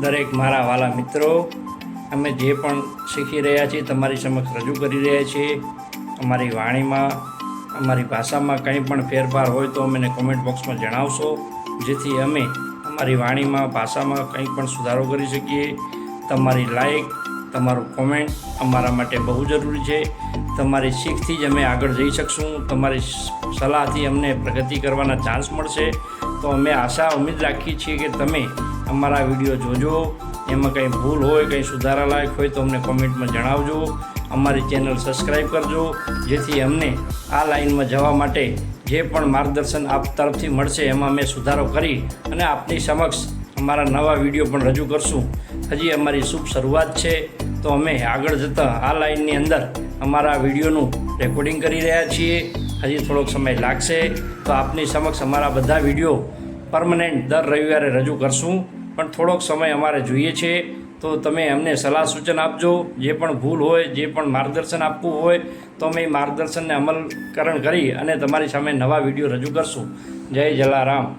દરેક મારા વાલા મિત્રો, અમે જે પણ શીખી રહ્યા છીએ, તમારી સમક્ષ રજૂ કરી રહ્યા છીએ. અમારી વાણીમાં, અમારી ભાષામાં કંઈ પણ ફેરફાર હોય તો અમને કોમેન્ટ બોક્સમાં જણાવશો, જેથી અમે અમારી વાણીમાં, ભાષામાં કંઈ પણ સુધારો કરી શકીએ. તમારી લાઈક તમારું કોમેન્ટ અમારા માટે બહુ જરૂરી છે. તમારી શીખથી જ અમે આગળ જઈ શકશું. તમારી સલાહથી અમને પ્રગતિ કરવાના ચાન્સ મળશે. તો અમે આશા, ઉમેદ રાખીએ છીએ કે તમે અમારા વીડિયો જોજો. એમાં કંઈ ભૂલ હોય, કંઈ સુધારા લાયક હોય તો અમને કોમેન્ટમાં જણાવજો. અમારી ચેનલ સબસ્ક્રાઈબ કરજો, જેથી અમને આ લાઇનમાં જવા માટે જે પણ માર્ગદર્શન આપ તરફથી મળશે, એમાં અમે સુધારો કરી અને આપની સમક્ષ અમારા નવા વીડિયો પણ રજૂ કરશું. હજી અમારી શુભ શરૂઆત છે, તો અમે આગળ જતાં આ લાઇનની અંદર અમારા વિડીયોનું રેકોર્ડિંગ કરી રહ્યા છીએ. હજી થોડોક સમય લાગશે, તો આપની સમક્ષ અમારા બધા વીડિયો પરમનન્ટ દર રવિવારે રજૂ કરશું. પણ થોડોક સમય અમારે જોઈએ છે. તો તમે અમને સલાહ સૂચન આપજો. જે પણ ભૂલ હોય, જે પણ માર્ગદર્શન આપવું હોય, તો અમે એ માર્ગદર્શનને અમલકરણ કરી અને તમારી સામે નવા વીડિયો રજૂ કરશું. જય જલારામ.